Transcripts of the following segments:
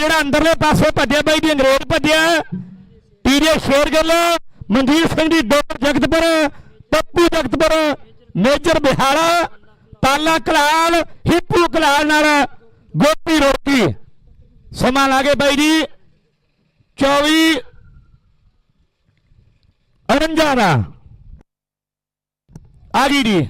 ਜਿਹੜਾ ਅੰਦਰਲੇ ਪਾਸੇ ਭੱਜਿਆ ਬਾਈ ਦੀ ਅੰਗਰੇਜ਼ ਭੱਜਿਆ। ਟੀਜੇ ਸ਼ੇਰਗਿੱਲ ਮਨਜੀਤ ਸਿੰਘ ਦੀ ਡੋਰ ਜਗਤਪੁਰ, ਪੱਪੂ ਜਗਤਪੁਰ, ਮੇਜਰ ਬਿਹਾੜਾ ਤਾਲਾ ਕਲਾਲ, ਹਿੱਪੂ ਕਲਾਲ ਨਾਲ ਗੋਪੀ ਰੋਟੀ। ਸਮਾਂ ਲਾਗੇ ਬਾਈ ਜੀ 24 ਅਰੰਜਾ ਦਾ। ਆ ਗਈ ਜੀ।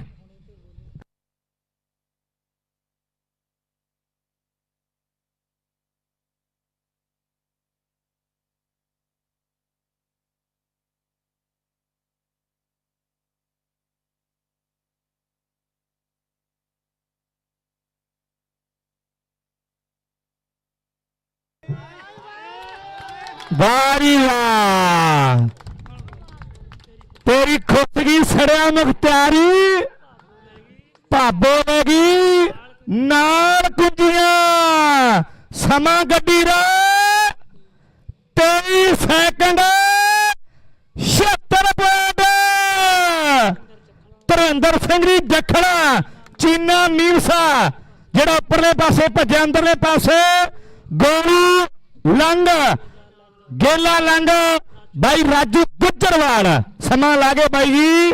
ਵਾਰੀ ਵਾਹ ਤੇਰੀ ਖੁੱਤਗੀ ਸੜਿਆ ਮੁਖਤਿਆਰੀ। ਭਾਬੋ ਲਗੀ ਨਾਲ ਕੁੰਜੀਆਂ। ਸਮਾਂ ਗੱਡੀ ਦਾ 23 ਸੈਕਿੰਡ 76 ਪੁਆਇੰਟ ਧਰਿੰਦਰ ਸਿੰਘ ਜੀ ਜਖੜਾ ਚੀਨਾ ਮੀਰਸਾ। ਜਿਹੜਾ ਉੱਪਰਲੇ ਪਾਸੇ ਭੱਜਿਆ, ਅੰਦਰਲੇ ਪਾਸੇ। ਗੋਲੂ ਲੰਗ ਗੇਲਾ ਲੰਗ ਬਾਈ ਰਾਜੂ ਗੁੱਜਰਵਾਲ। ਸਮਾਂ ਲਾਗੇ ਬਾਈ ਜੀ।